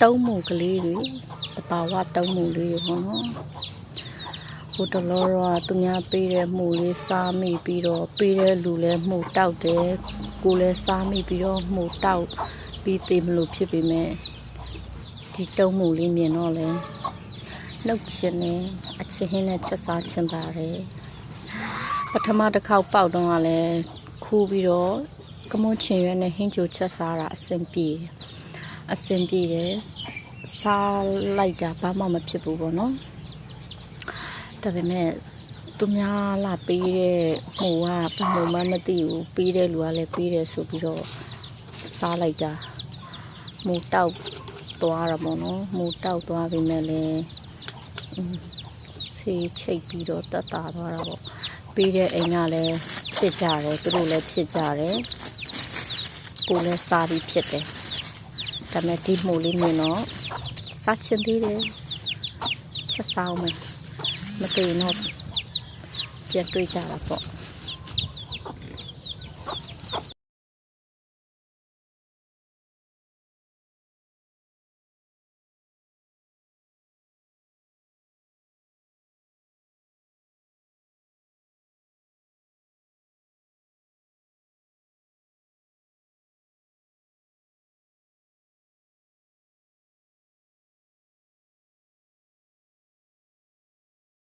တုံးမှုကလေးတွေတဘာဝတုံးမှုလေးတွေပေါ့နော်ဟိုတလောတော့သူများပေးတဲ့မှုလေးစားမိပြီးတော့ပေးတဲ့လူလည်းမှုတောက်တယ်ကိုယ်လည်းစားမိပြီးတော့မှုတောက်ပြီးသေးမလို့ဖြစ်ပေမဲ့ဒီတုံးမှုလေးမြင်တော့လဲနှုတ်ချင်တယ်အချင်းဟင်းနဲ့ချက်စားချင်ပါတယ်ပထမတစ်ခေါက်ပေါက်တော့ကလည်းခူးပြီးတော့ ကမွန်ချင်ရွက်နဲ့ဟင်းချိုချက်စားတာအဆင်ပြေတယ်အဆင်ပြေတယ်စားလိုက်တာဘာမှမဖြစ်ဘူးပေါ့နော်ဒါပေမဲ့သူများလာပေးတဲ့ဟိုကဘယ်လိုမှမသိဘူးပေးတဲ့လူကလည်းပေးတယ်ဆိုပြီးတော့စားလိုက်တာမူတောက်သွားတာပေါ့နော်မူတောက်သွားပြီမဲ့လည်းအင်းဆေးချိတ်ပြီးတော့တက်တာသွားတာပေါ့ပေးတဲ့အိမ်ကလည်းဖြစ်ကြတယ်သူတို့လည်းဖြစ်ကြတယ် ကိုယ်လည်းစားပြီးဖြစ်တယ်ဒါပေမဲ့ဒီမှုလေးမြင်တော့စားချင်သေးတယ်ချက်စားအောင်မယ်မသိရင်တော့ပြန်တွေးကြတာပေါ့